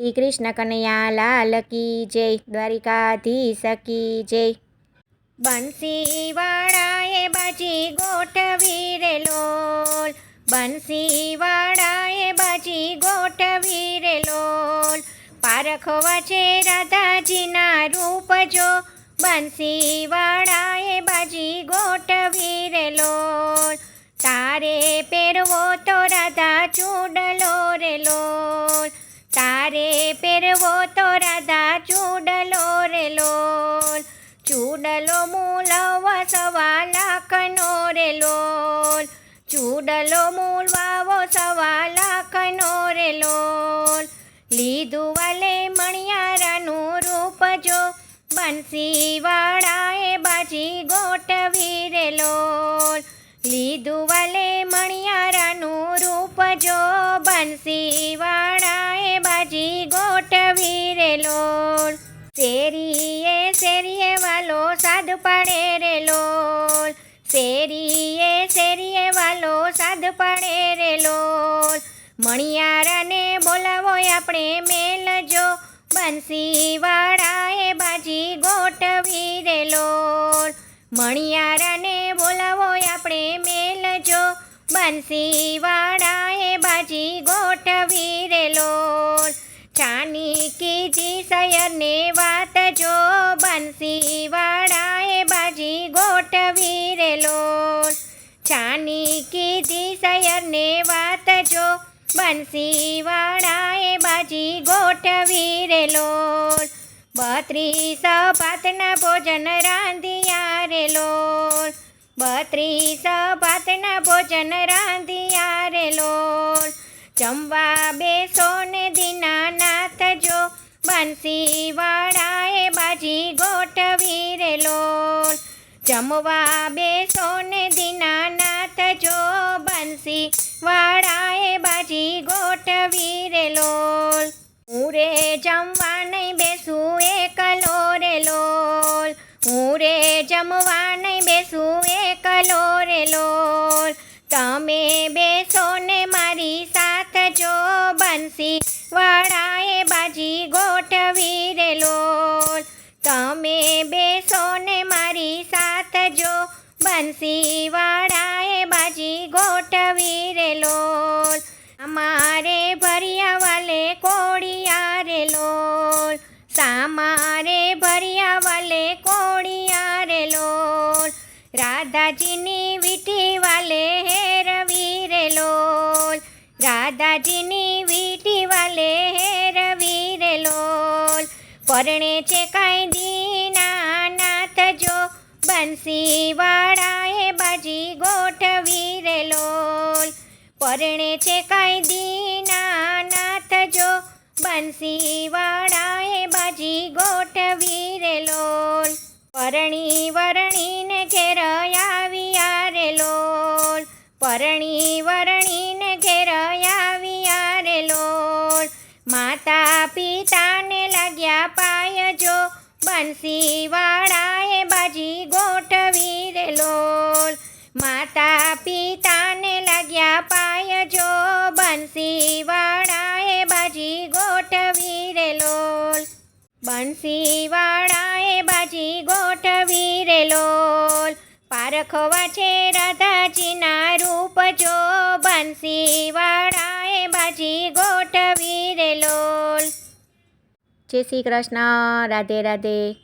શ્રી કૃષ્ણ કનૈયા લાલ કી જય. દ્વારિકાધીશ કી જય. બંસી વાળાએ બાજી ગોઠવી રે લોલ. બંસીવાળાએ બાજી ગોઠવી રે લોલ. પારખવા છે રાધાજીના રૂપ જો. બંસીવાળાએ બાજી ગોઠવી રે પહેરવો તો રાધા ચૂડલો રે લોલ. ચૂડલો મૂલવ સવા લાખનો રે લોલ. ચૂડલો મૂલવાવો સવા લાખનો રે લોલ. લીધું વાલે મણિયારાનું રૂપ જો બંસીવાળાએ બાજી ગોઠવી રે લોલ. લીધું વાલે મણિયારાનું રૂપ જો બંસી શેરીએ શેરીએ વાલો સાદ પાડે રે લોલ. શેરીએ શેરીએ વાલો સાદ પાડે રે લોલ. મણિયારાને બોલાવો આપણે મેલજો. બંસી વાળાએ બાજી ગોઠવી રે લોલ. મણિયારાને બોલાવો આપણે મેલજો. બંસી વાળાએ બાજી ગોઠવી રે લોલ. ચાની કીજી સયરને વાત કીધી સયરને વાત જો બંસીવાળાએ બાજી ગોઠવી રે લોલ બત્રીસ ભાતના ભોજન રાંધિયા રે લોલ બત્રીસ ભાતના ભોજન રાંધિયા રે લોલ જમવા બેસો ને દીનાનાથ જો બંસી જમવા બેસો ને દીનાનાથ જો બંસી વાળાએ બાજી ગોઠવી રે લોલ. હું રે જમવા નહીં બેસું એકલો રે લોલ. હું રે જમવા નહીં બેસું એકલો રે લોલ. તમે બેસો ને મારી સાથ જો બંસી જો બંસી બાજી ગોઠવી રે લોલ અમારે ભરિયા વાલે કોડિયા રે લોલ સામારે ભરિયા વાલે કોડિયા રે લોલ રાધાજીની વીટી વાલે હેરવી રે લોલ રાધાજીની વીટી વાલે હેરવી રે લોલ પરણે છે કાંઈ દીના નાથ જો બંસી પરણે છે કાંઈ નાથ જો બંસીવાળાએ બાજી ગોઠવી રે લોલ પરણી વરણીને ઘેર આવ્યા રે લોલ પરણી વરણીને ઘેર આવ્યા રે લોલ માતા પિતાને લાગ્યા પાય જો બંસી બંસી વાળાએ બાજી ગોઠવી રે લોલ. બંસીવાળાએ બાજી ગોઠવી રે લોલ. પારખવા છે રાધાજીના રૂપ જો બંસીવાળાએ બાજી ગોઠવી રે લોલ. જય શ્રી કૃષ્ણ. રાધે રાધે.